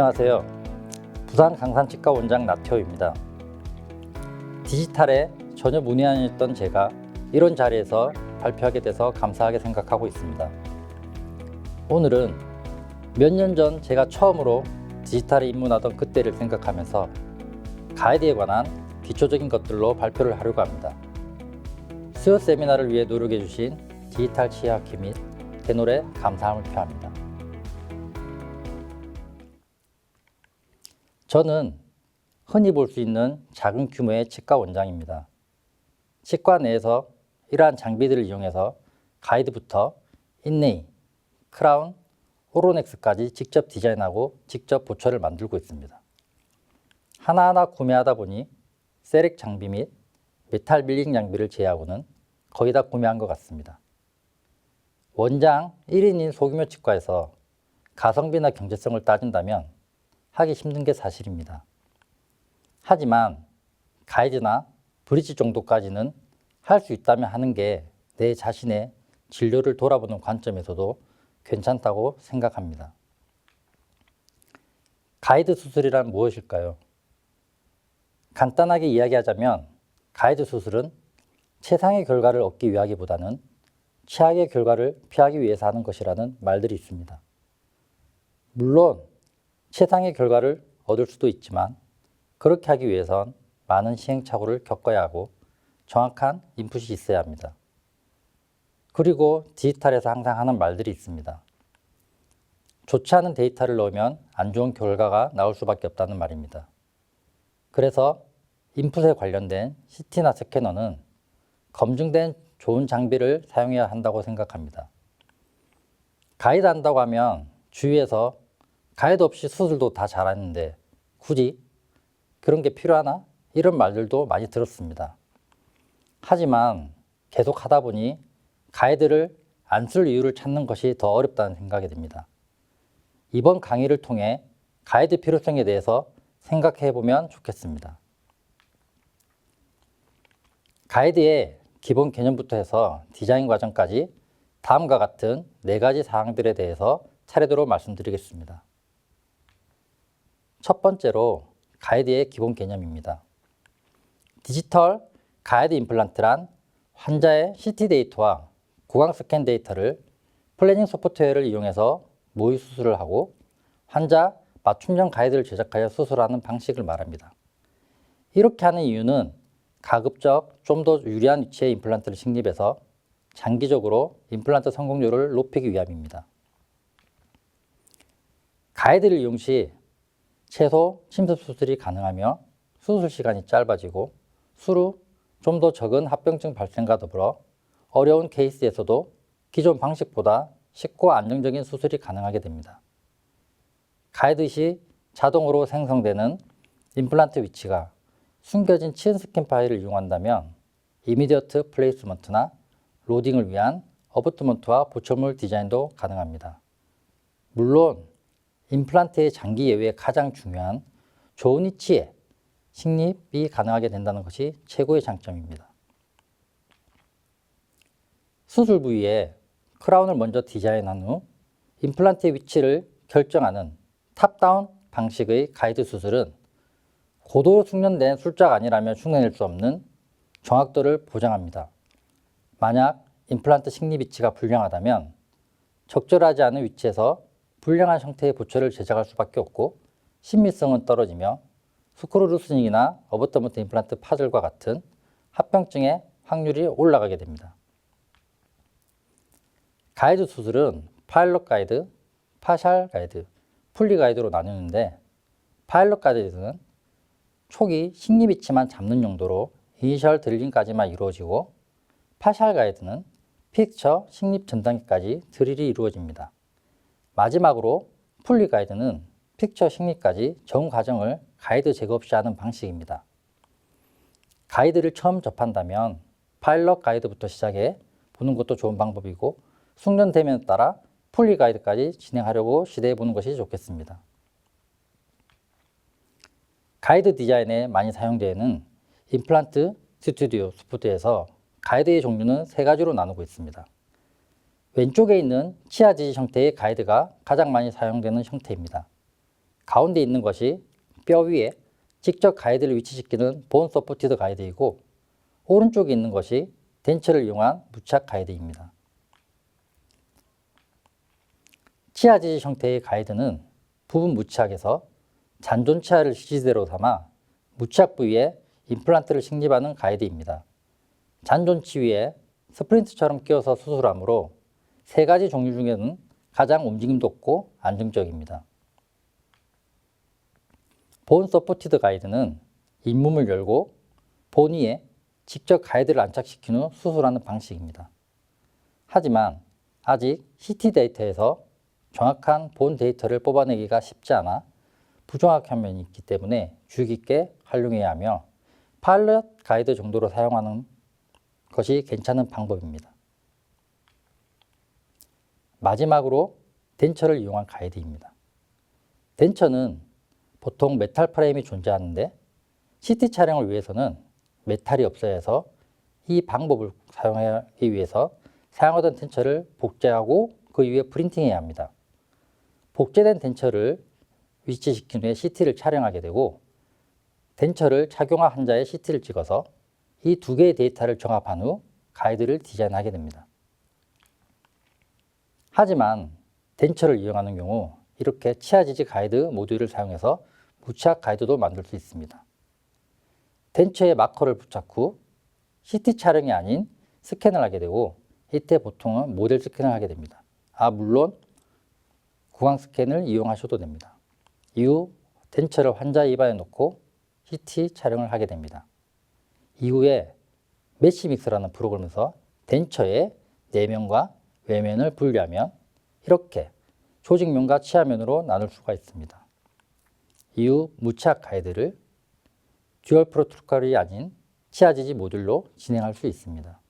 안녕하세요. 부산 강산치과 원장 나태호입니다. 디지털에 전혀 문의 아니었던 제가 이런 자리에서 발표하게 돼서 감사하게 생각하고 있습니다. 오늘은 몇 년 전 제가 처음으로 디지털에 입문하던 그때를 생각하면서 가이드에 관한 기초적인 것들로 발표를 하려고 합니다. 수요 세미나를 위해 노력해 주신 디지털 치아학회 및 대노래 감사함을 표합니다. 저는 흔히 볼 수 있는 작은 규모의 치과 원장입니다. 치과 내에서 이러한 장비들을 이용해서 가이드부터 인네이, 크라운, 호로넥스까지 직접 디자인하고 직접 보철을 만들고 있습니다. 하나하나 구매하다 보니 세렉 장비 및 메탈 밀링 장비를 제외하고는 거의 다 구매한 것 같습니다. 원장 1인인 소규모 치과에서 가성비나 경제성을 따진다면 하기 힘든 게 사실입니다. 하지만 가이드나 브릿지 정도까지는 할 수 있다면 하는 게 내 자신의 진료를 돌아보는 관점에서도 괜찮다고 생각합니다. 가이드 수술이란 무엇일까요? 간단하게 이야기하자면 가이드 수술은 최상의 결과를 얻기 위하기보다는 최악의 결과를 피하기 위해서 하는 것이라는 말들이 있습니다. 물론 최상의 결과를 얻을 수도 있지만 그렇게 하기 위해선 많은 시행착오를 겪어야 하고 정확한 인풋이 있어야 합니다. 그리고 디지털에서 항상 하는 말들이 있습니다. 좋지 않은 데이터를 넣으면 안 좋은 결과가 나올 수밖에 없다는 말입니다. 그래서 인풋에 관련된 CT나 스캐너는 검증된 좋은 장비를 사용해야 한다고 생각합니다. 가이드 한다고 하면 주위에서 가이드 없이 수술도 다 잘하는데 굳이 그런 게 필요하나? 이런 말들도 많이 들었습니다. 하지만 계속 하다 보니 가이드를 안 쓸 이유를 찾는 것이 더 어렵다는 생각이 듭니다. 이번 강의를 통해 가이드 필요성에 대해서 생각해 보면 좋겠습니다. 가이드의 기본 개념부터 해서 디자인 과정까지 다음과 같은 네 가지 사항들에 대해서 차례대로 말씀드리겠습니다. 첫 번째로 가이드의 기본 개념입니다. 디지털 가이드 임플란트란 환자의 CT 데이터와 구강 스캔 데이터를 플래닝 소프트웨어를 이용해서 모의 수술을 하고 환자 맞춤형 가이드를 제작하여 수술하는 방식을 말합니다. 이렇게 하는 이유는 가급적 좀 더 유리한 위치에 임플란트를 식립해서 장기적으로 임플란트 성공률을 높이기 위함입니다. 가이드를 이용 시 최소 침습 수술이 가능하며 수술 시간이 짧아지고 수루 좀더 적은 합병증 발생과 더불어 어려운 케이스에서도 기존 방식보다 쉽고 안정적인 수술이 가능하게 됩니다. 가이드 시 자동으로 생성되는 임플란트 위치가 숨겨진 치은 스캔 파일을 이용한다면 이미디어트 플레이스먼트나 로딩을 위한 어부트먼트와 보철물 디자인도 가능합니다. 물론 임플란트의 장기 예외에 가장 중요한 좋은 위치에 식립이 가능하게 된다는 것이 최고의 장점입니다. 수술 부위에 크라운을 먼저 디자인한 후 임플란트의 위치를 결정하는 탑다운 방식의 가이드 수술은 고도로 숙련된 술자가 아니라면 흉내낼 수 없는 정확도를 보장합니다. 만약 임플란트 식립 위치가 불량하다면 적절하지 않은 위치에서 불량한 형태의 부처를 제작할 수밖에 없고 신미성은 떨어지며 스크루 루스닝이나 어버터먼트 임플란트 파절과 같은 합병증의 확률이 올라가게 됩니다. 가이드 수술은 파일럿 가이드, 파샬 가이드, 풀리 가이드로 나누는데 파일럿 가이드는 초기 식립 위치만 잡는 용도로 이니셜 드릴링까지만 이루어지고 파샬 가이드는 픽처 식립 전단계까지 드릴이 이루어집니다. 마지막으로 풀리 가이드는 픽처 식립까지 전 과정을 가이드 제거 없이 하는 방식입니다. 가이드를 처음 접한다면 파일럿 가이드부터 시작해 보는 것도 좋은 방법이고 숙련되면 따라 풀리 가이드까지 진행하려고 시도해 보는 것이 좋겠습니다. 가이드 디자인에 많이 사용되는 임플란트 스튜디오 소프트에서 가이드의 종류는 세 가지로 나누고 있습니다. 왼쪽에 있는 치아 지지 형태의 가이드가 가장 많이 사용되는 형태입니다. 가운데 있는 것이 뼈 위에 직접 가이드를 위치시키는 본 서포티드 가이드이고 오른쪽에 있는 것이 덴처를 이용한 무착 가이드입니다. 치아 지지 형태의 가이드는 부분 무착에서 잔존 치아를 지지대로 삼아 무착 부위에 임플란트를 식립하는 가이드입니다. 잔존 치위에 스프린트처럼 끼워서 수술하므로 세 가지 종류 중에는 가장 움직임도 없고 안정적입니다. 본 서포티드 가이드는 잇몸을 열고 본 위에 직접 가이드를 안착시킨 후 수술하는 방식입니다. 하지만 아직 CT 데이터에서 정확한 본 데이터를 뽑아내기가 쉽지 않아 부정확한 면이 있기 때문에 주의 깊게 활용해야 하며 파일럿 가이드 정도로 사용하는 것이 괜찮은 방법입니다. 마지막으로 덴처를 이용한 가이드입니다. 덴처는 보통 메탈 프레임이 존재하는데 CT 촬영을 위해서는 메탈이 없어야 해서 이 방법을 사용하기 위해서 사용하던 덴처를 복제하고 그 위에 프린팅해야 합니다. 복제된 덴처를 위치시킨 후에 CT를 촬영하게 되고 덴처를 착용한 환자의 CT를 찍어서 이 두 개의 데이터를 종합한 후 가이드를 디자인하게 됩니다. 하지만 덴처를 이용하는 경우 이렇게 치아지지 가이드 모듈을 사용해서 무착 가이드도 만들 수 있습니다. 덴처에 마커를 부착 후 CT 촬영이 아닌 스캔을 하게 되고 이때 보통은 모델 스캔을 하게 됩니다. 아 물론 구강 스캔을 이용하셔도 됩니다. 이후 덴처를 환자 입안에 놓고 CT 촬영을 하게 됩니다. 이후에 메시믹스라는 프로그램에서 덴처의 내면과 외면을 분리하면 이렇게 조직면과 치아면으로 나눌 수가 있습니다. 이후 무착 가이드를 듀얼 프로토콜이 아닌 치아지지 모듈로 진행할 수 있습니다.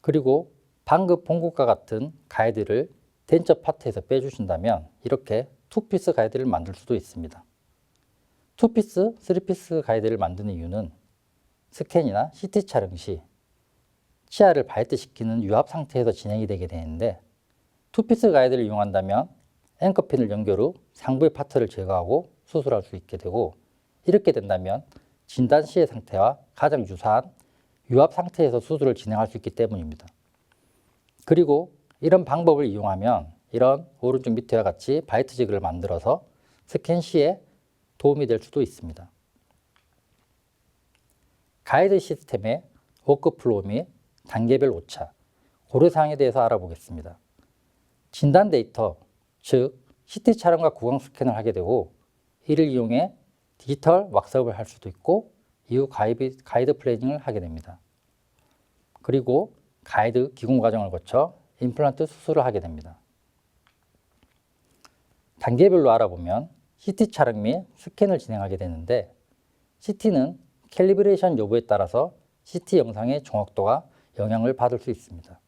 그리고 방금 본 것과 같은 가이드를 덴처 파트에서 빼주신다면 이렇게 투피스 가이드를 만들 수도 있습니다. 투피스, 쓰리피스 가이드를 만드는 이유는 스캔이나 CT 촬영 시 치아를 발트시키는 유압 상태에서 진행이 되게 되는데 투피스 가이드를 이용한다면 앵커핀을 연결 후 상부의 파트를 제거하고 수술할 수 있게 되고 이렇게 된다면 진단 시의 상태와 가장 유사한 유압 상태에서 수술을 진행할 수 있기 때문입니다. 그리고 이런 방법을 이용하면 이런 오른쪽 밑에와 같이 바이트 지그를 만들어서 스캔 시에 도움이 될 수도 있습니다. 가이드 시스템의 워크플로우 및 단계별 오차, 고려사항에 대해서 알아보겠습니다. 진단 데이터, 즉 CT 촬영과 구강 스캔을 하게 되고 이를 이용해 디지털 왁스업을 할 수도 있고 이후 가이드, 가이드 플래닝을 하게 됩니다. 그리고 가이드 기공 과정을 거쳐 임플란트 수술을 하게 됩니다. 단계별로 알아보면 CT 촬영 및 스캔을 진행하게 되는데 CT는 캘리브레이션 여부에 따라서 CT 영상의 정확도가 영향을 받을 수 있습니다.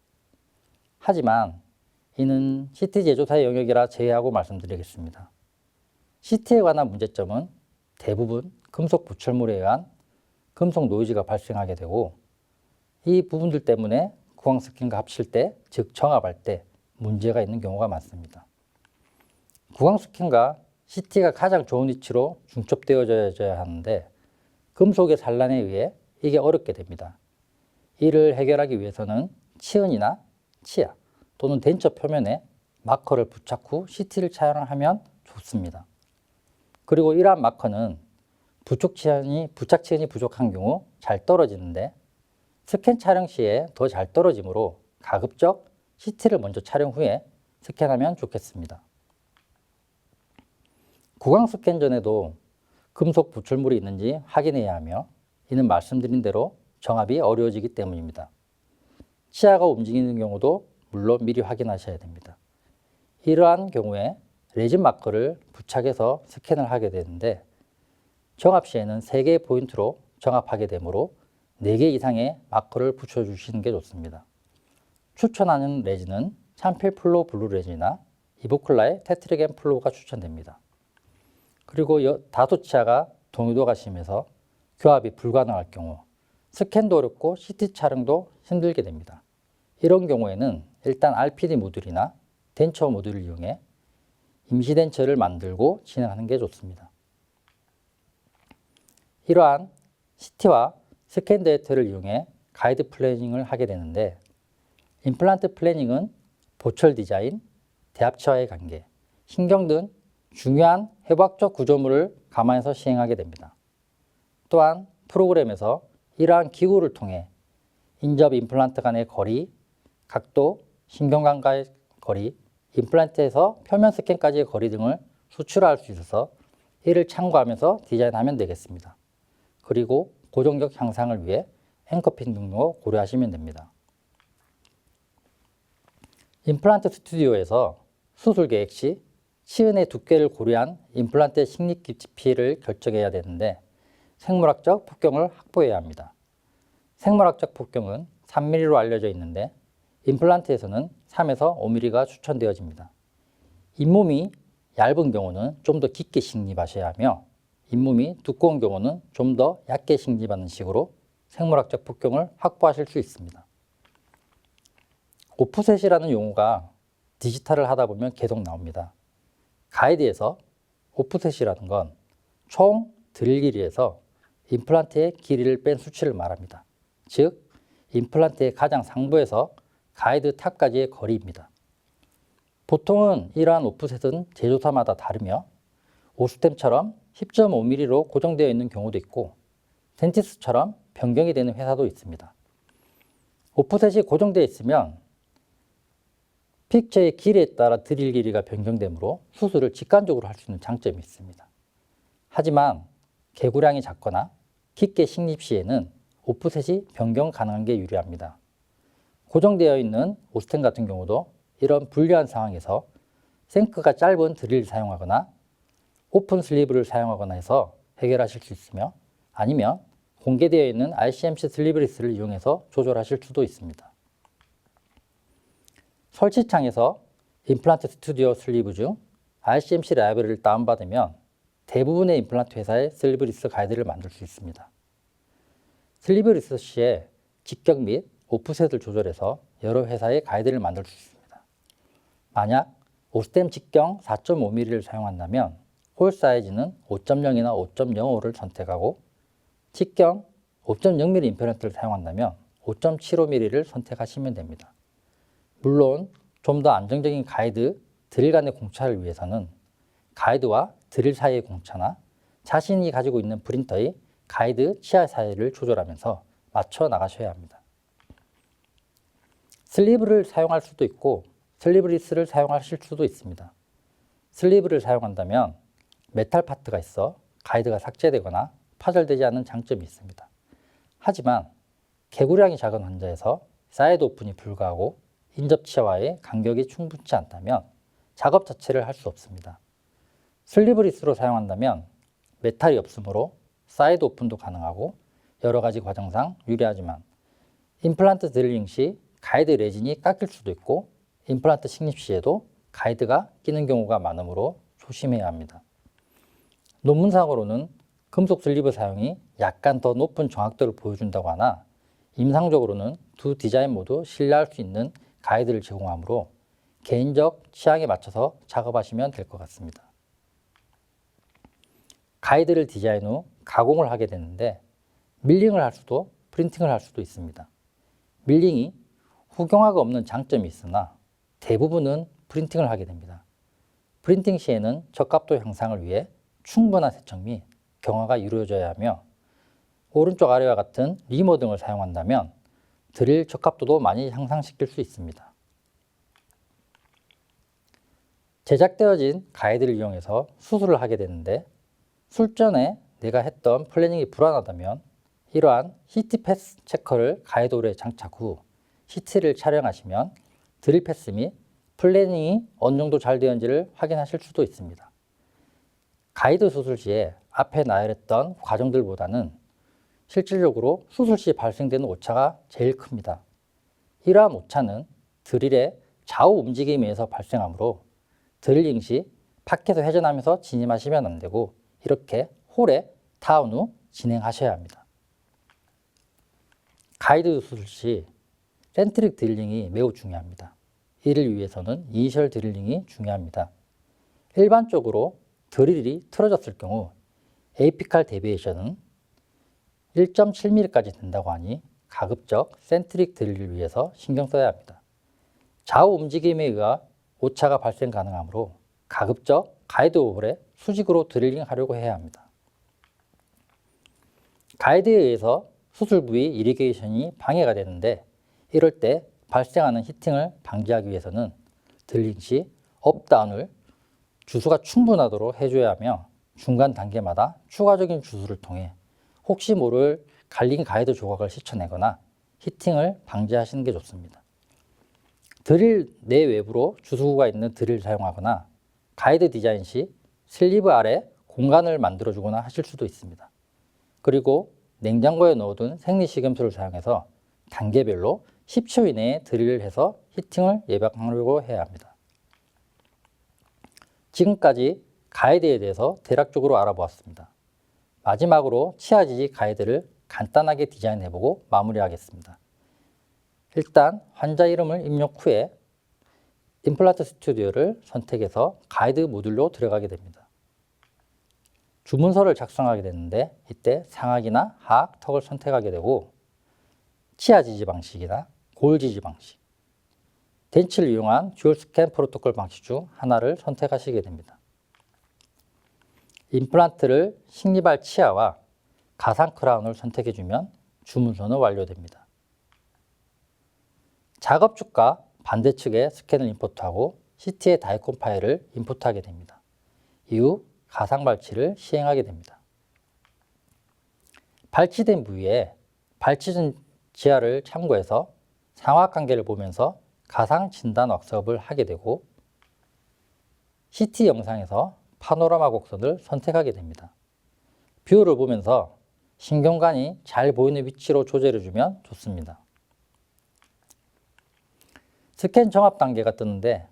하지만 이는 CT 제조사의 영역이라 제외하고 말씀드리겠습니다. CT에 관한 문제점은 대부분 금속 부철물에 의한 금속 노이즈가 발생하게 되고 이 부분들 때문에 구강 스캔과 합칠 때, 즉 정합할 때 문제가 있는 경우가 많습니다. 구강 스캔과 CT가 가장 좋은 위치로 중첩되어져야 하는데 금속의 산란에 의해 이게 어렵게 됩니다. 이를 해결하기 위해서는 치은이나 치아 또는 덴처 표면에 마커를 부착 후 CT를 촬영하면 좋습니다. 그리고 이러한 마커는 부착 치은이, 부착 치은이 부족한 경우 잘 떨어지는데 스캔 촬영 시에 더 잘 떨어지므로 가급적 CT를 먼저 촬영 후에 스캔하면 좋겠습니다. 구강 스캔 전에도 금속 부출물이 있는지 확인해야 하며 이는 말씀드린 대로 정합이 어려워지기 때문입니다. 치아가 움직이는 경우도 물론 미리 확인하셔야 됩니다. 이러한 경우에 레진 마커를 부착해서 스캔을 하게 되는데 정합 시에는 3개의 포인트로 정합하게 되므로 4개 이상의 마커를 붙여주시는 게 좋습니다. 추천하는 레진은 참필 플로 블루 레진이나 이보클라의 테트리겐 플로가 추천됩니다. 그리고 다소치아가 동요도가 심해서 교합이 불가능할 경우 스캔도 어렵고 CT 촬영도 힘들게 됩니다. 이런 경우에는 일단 RPD 모듈이나 덴처 모듈을 이용해 임시 덴처를 만들고 진행하는 게 좋습니다. 이러한 CT와 스캔 데이터를 이용해 가이드 플래닝을 하게 되는데 임플란트 플래닝은 보철 디자인, 대합체와의 관계, 신경 등 중요한 해부학적 구조물을 감안해서 시행하게 됩니다. 또한 프로그램에서 이러한 기구를 통해 인접 임플란트 간의 거리, 각도, 신경관과의 거리, 임플란트에서 표면 스캔까지의 거리 등을 수출할 수 있어서 이를 참고하면서 디자인하면 되겠습니다. 그리고 고정력 향상을 위해 앵커핀 등도 고려하시면 됩니다. 임플란트 스튜디오에서 수술 계획 시 치은의 두께를 고려한 임플란트의 식립 깊이를 결정해야 되는데 생물학적 폭경을 확보해야 합니다. 생물학적 폭경은 3mm로 알려져 있는데 임플란트에서는 3에서 5mm가 추천되어집니다. 잇몸이 얇은 경우는 좀 더 깊게 식립하셔야 하며 잇몸이 두꺼운 경우는 좀 더 얇게 식립하는 식으로 생물학적 폭경을 확보하실 수 있습니다. 오프셋이라는 용어가 디지털을 하다 보면 계속 나옵니다. 가이드에서 오프셋이라는 건 총 드릴 길이에서 임플란트의 길이를 뺀 수치를 말합니다. 즉, 임플란트의 가장 상부에서 가이드 탑까지의 거리입니다. 보통은 이러한 오프셋은 제조사마다 다르며 오스템처럼 10.5mm로 고정되어 있는 경우도 있고 덴티스처럼 변경이 되는 회사도 있습니다. 오프셋이 고정되어 있으면 픽처의 길이에 따라 드릴 길이가 변경되므로 수술을 직관적으로 할 수 있는 장점이 있습니다. 하지만 개구량이 작거나 깊게 식립 시에는 오프셋이 변경 가능한 게 유리합니다. 고정되어 있는 오스템 같은 경우도 이런 불리한 상황에서 생크가 짧은 드릴을 사용하거나 오픈 슬리브를 사용하거나 해서 해결하실 수 있으며 아니면 공개되어 있는 RCMC 슬리브리스를 이용해서 조절하실 수도 있습니다. 설치창에서 임플란트 스튜디오 슬리브 중 RCMC 라이브러리를 다운받으면 대부분의 임플란트 회사의 슬리브 리스 가이드를 만들 수 있습니다. 슬리브 리스 시에 직격 및 오프셋을 조절해서 여러 회사의 가이드를 만들 수 있습니다. 만약 오스템 직경 4.5mm를 사용한다면 홀 사이즈는 5.0이나 5.05를 선택하고 직경 5.0mm 임플란트를 사용한다면 5.75mm를 선택하시면 됩니다. 물론 좀 더 안정적인 가이드 드릴 간의 공차를 위해서는 가이드와 드릴 사이의 공차나 자신이 가지고 있는 프린터의 가이드 치아 사이를 조절하면서 맞춰 나가셔야 합니다. 슬리브를 사용할 수도 있고 슬리브리스를 사용하실 수도 있습니다. 슬리브를 사용한다면 메탈 파트가 있어 가이드가 삭제되거나 파절되지 않는 장점이 있습니다. 하지만 개구량이 작은 환자에서 사이드 오픈이 불가하고 인접치와의 간격이 충분치 않다면 작업 자체를 할 수 없습니다. 슬리브리스로 사용한다면 메탈이 없으므로 사이드 오픈도 가능하고 여러 가지 과정상 유리하지만 임플란트 드릴링 시 가이드 레진이 깎일 수도 있고 임플란트 식립 시에도 가이드가 끼는 경우가 많으므로 조심해야 합니다. 논문상으로는 금속 슬리브 사용이 약간 더 높은 정확도를 보여준다고 하나 임상적으로는 두 디자인 모두 신뢰할 수 있는 가이드를 제공하므로 개인적 취향에 맞춰서 작업하시면 될 것 같습니다. 가이드를 디자인 후 가공을 하게 되는데 밀링을 할 수도 프린팅을 할 수도 있습니다. 밀링이 후경화가 없는 장점이 있으나 대부분은 프린팅을 하게 됩니다. 프린팅 시에는 적합도 향상을 위해 충분한 세척 및 경화가 이루어져야 하며 오른쪽 아래와 같은 리모 등을 사용한다면 드릴 적합도도 많이 향상시킬 수 있습니다. 제작되어진 가이드를 이용해서 수술을 하게 되는데 술전에 내가 했던 플래닝이 불안하다면 이러한 히트 패스 체커를 가이드홀에 장착 후 히트를 촬영하시면 드릴 패스 및 플래닝이 어느 정도 잘 되었는지를 확인하실 수도 있습니다. 가이드 수술 시에 앞에 나열했던 과정들보다는 실질적으로 수술 시 발생되는 오차가 제일 큽니다. 이러한 오차는 드릴의 좌우 움직임에 의해서 발생하므로 드릴링 시 밖에서 회전하면서 진입하시면 안 되고 이렇게 홀에 타운 후 진행하셔야 합니다. 가이드 수술 시 센트릭 드릴링이 매우 중요합니다. 이를 위해서는 이니셜 드릴링이 중요합니다. 일반적으로 드릴이 틀어졌을 경우 에이피칼 데비에이션은 1.7mm까지 된다고 하니 가급적 센트릭 드릴을 위해서 신경 써야 합니다. 좌우 움직임에 의해 오차가 발생 가능하므로 가급적 가이드 오홀에 수직으로 드릴링 하려고 해야 합니다. 가이드에 의해서 수술 부위 이리게이션이 방해가 되는데 이럴 때 발생하는 히팅을 방지하기 위해서는 드릴링 시 업다운을 주수가 충분하도록 해줘야 하며 중간 단계마다 추가적인 주수를 통해 혹시 모를 갈린 가이드 조각을 씻어내거나 히팅을 방지하시는 게 좋습니다. 드릴 내외부로 주수구가 있는 드릴을 사용하거나 가이드 디자인 시 슬리브 아래 공간을 만들어주거나 하실 수도 있습니다. 그리고 냉장고에 넣어둔 생리식염수를 사용해서 단계별로 10초 이내에 드릴을 해서 히팅을 예방하려고 해야 합니다. 지금까지 가이드에 대해서 대략적으로 알아보았습니다. 마지막으로 치아 지지 가이드를 간단하게 디자인해보고 마무리하겠습니다. 일단 환자 이름을 입력 후에 임플란트 스튜디오를 선택해서 가이드 모듈로 들어가게 됩니다. 주문서를 작성하게 되는데 이때 상악이나 하악, 턱을 선택하게 되고 치아 지지 방식이나 골 지지 방식, 덴치를 이용한 듀얼 스캔 프로토콜 방식 중 하나를 선택하시게 됩니다. 임플란트를 식리발 치아와 가상 크라운을 선택해주면 주문서는 완료됩니다. 작업축과 반대측에 스캔을 임포트하고 CT의 다이콘 파일을 임포트하게 됩니다. 이후 가상 발치를 시행하게 됩니다. 발치된 부위에 발치전 지하를 참고해서 상하관계를 보면서 가상 진단 왁스업을 하게 되고 CT 영상에서 파노라마 곡선을 선택하게 됩니다. 뷰를 보면서 신경관이 잘 보이는 위치로 조절해주면 좋습니다. 스캔 정합 단계가 뜨는데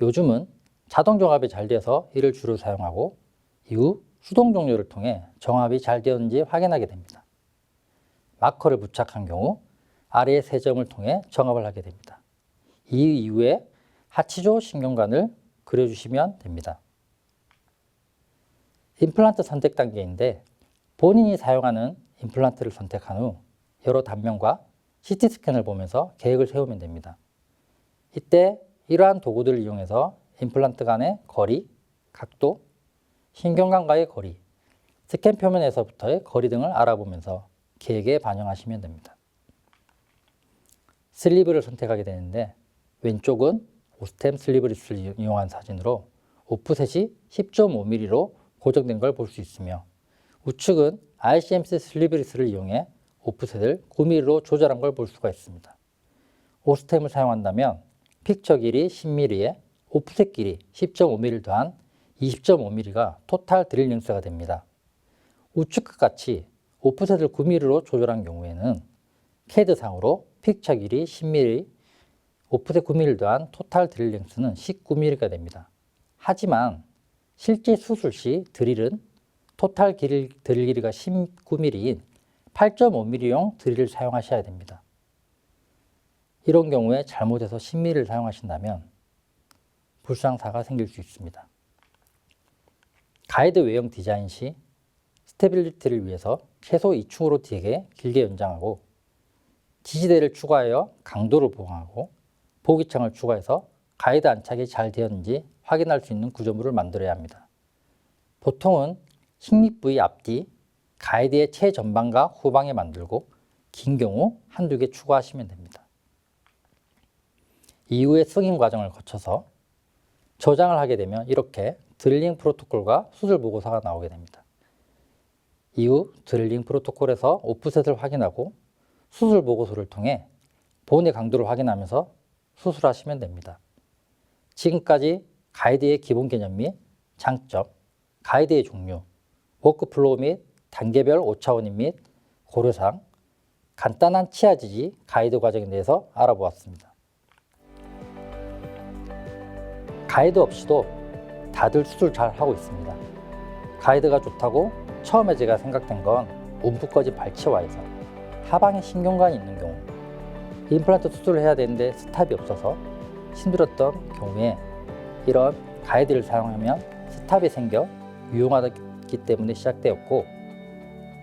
요즘은 자동 정합이 잘 돼서 이를 주로 사용하고 이후 수동 종료를 통해 정합이 잘 되었는지 확인하게 됩니다. 마커를 부착한 경우 아래의 세 점을 통해 정합을 하게 됩니다. 이 이후에 하치조 신경관을 그려주시면 됩니다. 임플란트 선택 단계인데 본인이 사용하는 임플란트를 선택한 후 여러 단면과 CT 스캔을 보면서 계획을 세우면 됩니다. 이때 이러한 도구들을 이용해서 임플란트 간의 거리, 각도, 신경관과의 거리, 스캔 표면에서부터의 거리 등을 알아보면서 계획에 반영하시면 됩니다. 슬리브를 선택하게 되는데 왼쪽은 오스템 슬리브 리스를 이용한 사진으로 오프셋이 10.5mm로 고정된 걸 볼 수 있으며 우측은 RCMC 슬리브 리스를 이용해 오프셋을 9mm로 조절한 걸 볼 수가 있습니다. 오스템을 사용한다면 픽처 길이 10mm에 오프셋 길이 10.5mm 더한 20.5mm가 토탈 드릴 링스가 됩니다. 우측과 같이 오프셋을 9mm로 조절한 경우에는 캐드상으로 픽처 길이 10mm, 오프셋 9mm 더한 토탈 드릴 링스는 19mm가 됩니다. 하지만 실제 수술 시 드릴은 토탈 길, 드릴 길이가 19mm인 8.5mm용 드릴을 사용하셔야 됩니다. 이런 경우에 잘못해서 10mm를 사용하신다면 불상사가 생길 수 있습니다. 가이드 외형 디자인 시 스테빌리티를 위해서 최소 2층으로 되게 길게 연장하고 지지대를 추가하여 강도를 보강하고 보기창을 추가해서 가이드 안착이 잘 되었는지 확인할 수 있는 구조물을 만들어야 합니다. 보통은 식립 부위 앞뒤, 가이드의 최전방과 후방에 만들고 긴 경우 한두 개 추가하시면 됩니다. 이후에 승인 과정을 거쳐서 저장을 하게 되면 이렇게 드릴링 프로토콜과 수술 보고서가 나오게 됩니다. 이후 드릴링 프로토콜에서 오프셋을 확인하고 수술 보고서를 통해 본의 강도를 확인하면서 수술하시면 됩니다. 지금까지 가이드의 기본 개념 및 장점, 가이드의 종류, 워크플로우 및 단계별 오차원인 및 고려사항, 간단한 치아 지지 가이드 과정에 대해서 알아보았습니다. 가이드 없이도 다들 수술 잘 하고 있습니다. 가이드가 좋다고 처음에 제가 생각된 건 움푹거진 발치와에서 하방에 신경관이 있는 경우 임플란트 수술을 해야 되는데 스탑이 없어서 힘들었던 경우에 이런 가이드를 사용하면 스탑이 생겨 유용하기 때문에 시작되었고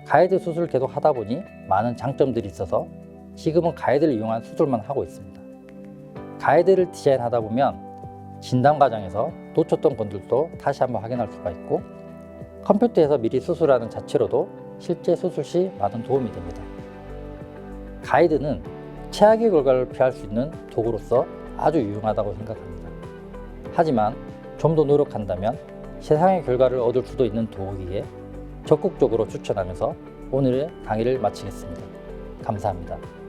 가이드 수술을 계속 하다 보니 많은 장점들이 있어서 지금은 가이드를 이용한 수술만 하고 있습니다. 가이드를 디자인하다 보면 진단 과정에서 놓쳤던 건들도 다시 한번 확인할 수가 있고 컴퓨터에서 미리 수술하는 자체로도 실제 수술 시 많은 도움이 됩니다. 가이드는 최악의 결과를 피할 수 있는 도구로서 아주 유용하다고 생각합니다. 하지만 좀 더 노력한다면 세상의 결과를 얻을 수도 있는 도구이기에 적극적으로 추천하면서 오늘의 강의를 마치겠습니다. 감사합니다.